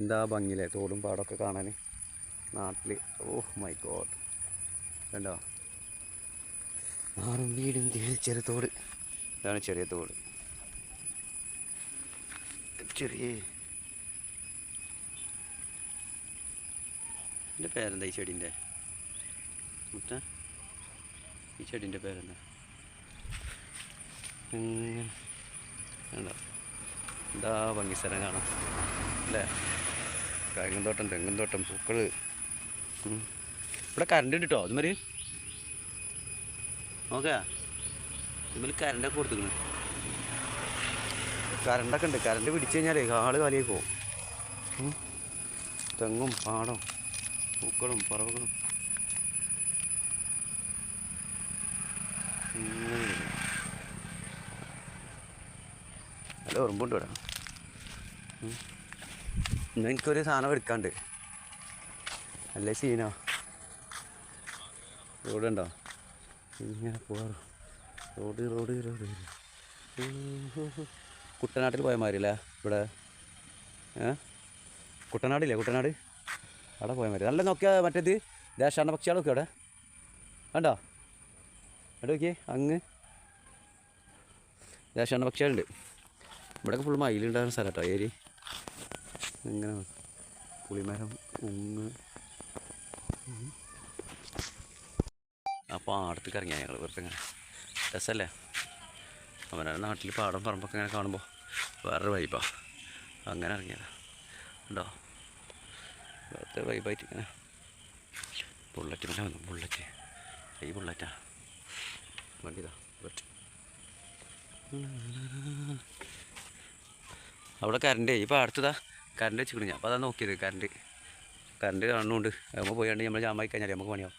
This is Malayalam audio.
എന്താ ഭംഗിയില്ലേ? തോടും പാടമൊക്കെ കാണാൻ നാട്ടിൽ ഓ മൈ ഗോഡ്. കണ്ടോ? ആറും വീടും ചെറിയ തോട്. ഇതാണ് ചെറിയ തോട്. ചെറിയ എന്റെ പേരെന്താ ഈ ചെടീന്റെ മുട്ട ഈ ചെടീന്റെ പേരെന്താ? എന്താ ഭംഗി സ്ഥലം കാണാം. അല്ലേ? തെങ്ങുന്തോട്ടം തെങ്ങുന്തോട്ടം പൂക്കൾ ഇവിടെ കറണ്ട് ഉണ്ട് കേട്ടോ അതുമാതിരി നോക്കാ. ഇതുമാതിരി കറണ്ടൊക്കെ കൊടുത്തിക്കണ്. കറണ്ടൊക്കെ ഉണ്ട് കറണ്ട് പിടിച്ചു കഴിഞ്ഞാൽ ആൾ കാലിയായി പോകും. തെങ്ങും പാടം പൂക്കളും പറവകളും. നല്ല ഉറുമ്പുണ്ട് ഇവിടെ. ഇന്ന് എനിക്കൊരു സാധനം എടുക്കാണ്ട്. നല്ല സീനോ റോഡ് ഉണ്ടോ ഇങ്ങനെ പോകാറു റോഡ് റോഡ് റോഡ്. കുട്ടനാട്ടിൽ പോയ മാതിരില്ലേ ഇവിടെ? കുട്ടനാടില്ലേ കുട്ടനാട്? അവിടെ പോയ മാതിരി. നല്ല നോക്കിയാൽ മറ്റേത് ദേശാടന പക്ഷികളൊക്കെ അവിടെ? കണ്ടോ? അവിടെ നോക്കിയേ അങ്ങ്. ദേശാടന പക്ഷികളുണ്ട്. ഇവിടെയൊക്കെ ഫുൾ മയിലുണ്ടാകുന്ന സ്ഥലം കേട്ടോ ഏരി. ഇങ്ങനെ പുളിമരം ഉങ്ങ്. ആ പാടത്തേക്ക് ഇറങ്ങിയ ഞങ്ങൾ വെറുതെ ഇങ്ങനെ. രസമല്ലേ അവനാണ് നാട്ടിൽ പാടം പറമ്പൊക്കെ ഇങ്ങനെ കാണുമ്പോൾ വേറൊരു വൈബാ അങ്ങനെ ഇറങ്ങിയതാ. ഉണ്ടോ വെറുതെ വൈബായിട്ട് ഇങ്ങനെ. ബുള്ളറ്റ് പിന്നെ വന്നു ബുള്ളറ്റ് ഈ ബുള്ളറ്റാ വണ്ടി ഇതാ ബുള്ളറ്റ് അവിടെ കറണ്ട് ഈ പാടത്തതാ കറണ്ട് വെച്ചിട്ടുണ്ട് ഞാൻ അപ്പോൾ അതാണ് നോക്കിയത്. കറണ്ട് കറണ്ട് കാണുന്നുണ്ട്. നമ്മൾ പോയാണ്ട് നമ്മൾ ജാമായി കഴിഞ്ഞാൽ നമുക്ക് പണിയാവും.